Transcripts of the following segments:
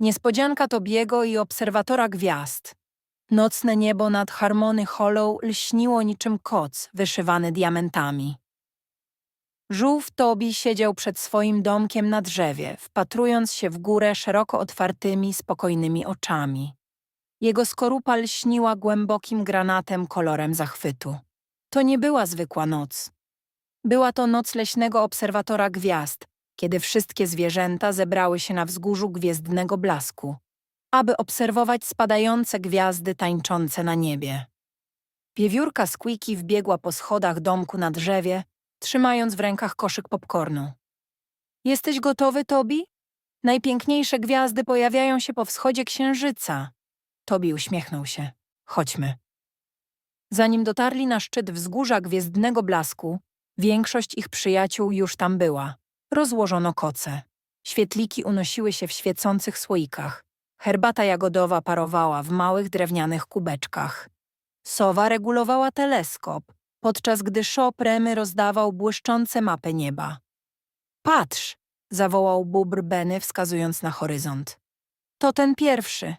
Niespodzianka Tobiego i obserwatora gwiazd. Nocne niebo nad Harmony Hollow lśniło niczym koc wyszywany diamentami. Żółw Tobi siedział przed swoim domkiem na drzewie, wpatrując się w górę szeroko otwartymi, spokojnymi oczami. Jego skorupa lśniła głębokim granatem kolorem zachwytu. To nie była zwykła noc. Była to noc leśnego obserwatora gwiazd, kiedy wszystkie zwierzęta zebrały się na wzgórzu gwiezdnego blasku, aby obserwować spadające gwiazdy tańczące na niebie. Wiewiórka Squeaky wbiegła po schodach domku na drzewie, trzymając w rękach koszyk popcornu. Jesteś gotowy, Tobi? Najpiękniejsze gwiazdy pojawiają się po wschodzie księżyca. Tobi uśmiechnął się. Chodźmy. Zanim dotarli na szczyt wzgórza gwiezdnego blasku, większość ich przyjaciół już tam była. Rozłożono koce. Świetliki unosiły się w świecących słoikach. Herbata jagodowa parowała w małych drewnianych kubeczkach. Sowa regulowała teleskop, podczas gdy Szopremy rozdawał błyszczące mapy nieba. Patrz! zawołał bubr Benny, wskazując na horyzont. To ten pierwszy.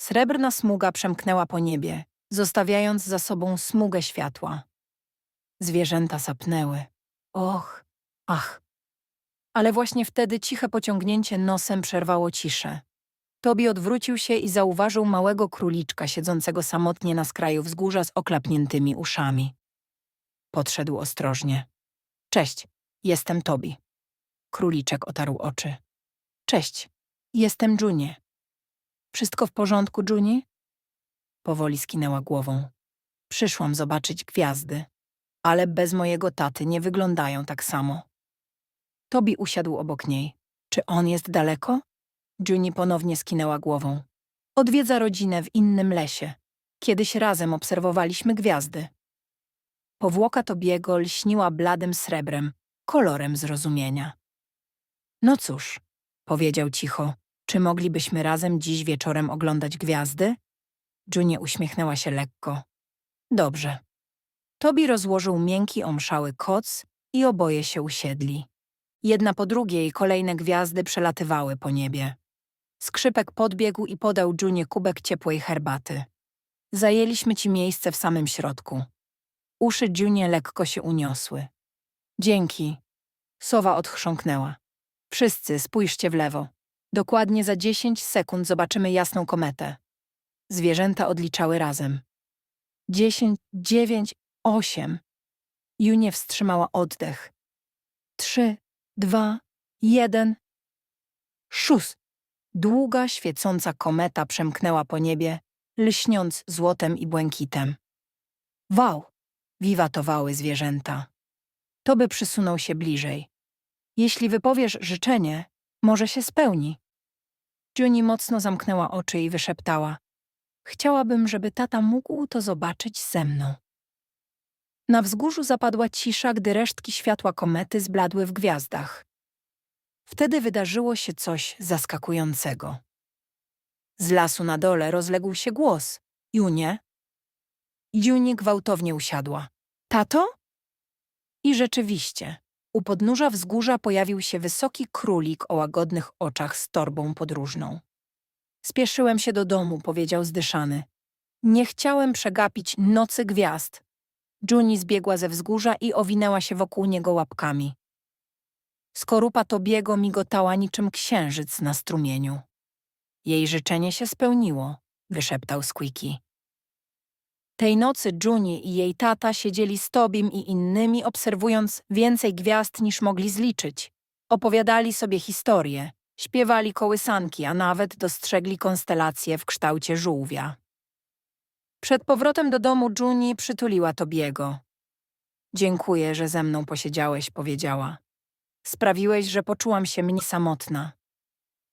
Srebrna smuga przemknęła po niebie, zostawiając za sobą smugę światła. Zwierzęta sapnęły. Och, ach. Ale właśnie wtedy ciche pociągnięcie nosem przerwało ciszę. Tobi odwrócił się i zauważył małego króliczka siedzącego samotnie na skraju wzgórza z oklapniętymi uszami. Podszedł ostrożnie. Cześć, jestem Tobi. Króliczek otarł oczy. Cześć, jestem Junie. Wszystko w porządku, Junie? Powoli skinęła głową. Przyszłam zobaczyć gwiazdy, ale bez mojego taty nie wyglądają tak samo. Tobi usiadł obok niej. Czy on jest daleko? Junie ponownie skinęła głową. Odwiedza rodzinę w innym lesie. Kiedyś razem obserwowaliśmy gwiazdy. Powłoka Tobiego lśniła bladym srebrem, kolorem zrozumienia. No cóż, powiedział cicho, czy moglibyśmy razem dziś wieczorem oglądać gwiazdy? Junie uśmiechnęła się lekko. Dobrze. Tobi rozłożył miękki omszały koc i oboje się usiedli. Jedna po drugiej kolejne gwiazdy przelatywały po niebie. Skrzypek podbiegł i podał Junie kubek ciepłej herbaty. Zajęliśmy ci miejsce w samym środku. Uszy Junie lekko się uniosły. Dzięki. Sowa odchrząknęła. Wszyscy spójrzcie w lewo. Dokładnie za dziesięć sekund zobaczymy jasną kometę. Zwierzęta odliczały razem. Dziesięć, dziewięć, osiem. Junie wstrzymała oddech. Trzy, dwa, jeden. Szus! Długa, świecąca kometa przemknęła po niebie, lśniąc złotem i błękitem. Wow! Wiwatowały zwierzęta. To by przysunął się bliżej. Jeśli wypowiesz życzenie, może się spełni. Juni mocno zamknęła oczy i wyszeptała. Chciałabym, żeby tata mógł to zobaczyć ze mną. Na wzgórzu zapadła cisza, gdy resztki światła komety zbladły w gwiazdach. Wtedy wydarzyło się coś zaskakującego. Z lasu na dole rozległ się głos. Junie? Juni gwałtownie usiadła. Tato? I rzeczywiście, u podnóża wzgórza pojawił się wysoki królik o łagodnych oczach z torbą podróżną. Spieszyłem się do domu, powiedział zdyszany. Nie chciałem przegapić nocy gwiazd. Juni zbiegła ze wzgórza i owinęła się wokół niego łapkami. Skorupa Tobiego migotała niczym księżyc na strumieniu. Jej życzenie się spełniło, wyszeptał Squeaky. Tej nocy Juni i jej tata siedzieli z Tobim i innymi, obserwując więcej gwiazd niż mogli zliczyć. Opowiadali sobie historie, śpiewali kołysanki, a nawet dostrzegli konstelacje w kształcie żółwia. Przed powrotem do domu Juni przytuliła Tobiego. Dziękuję, że ze mną posiedziałeś, powiedziała. Sprawiłeś, że poczułam się mniej samotna.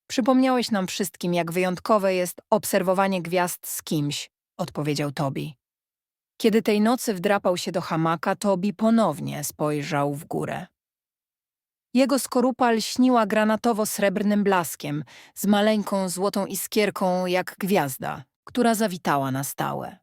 Przypomniałeś nam wszystkim, jak wyjątkowe jest obserwowanie gwiazd z kimś, odpowiedział Tobi. Kiedy tej nocy wdrapał się do hamaka, Tobi ponownie spojrzał w górę. Jego skorupa lśniła granatowo-srebrnym blaskiem, z maleńką złotą iskierką jak gwiazda, która zawitała na stałe.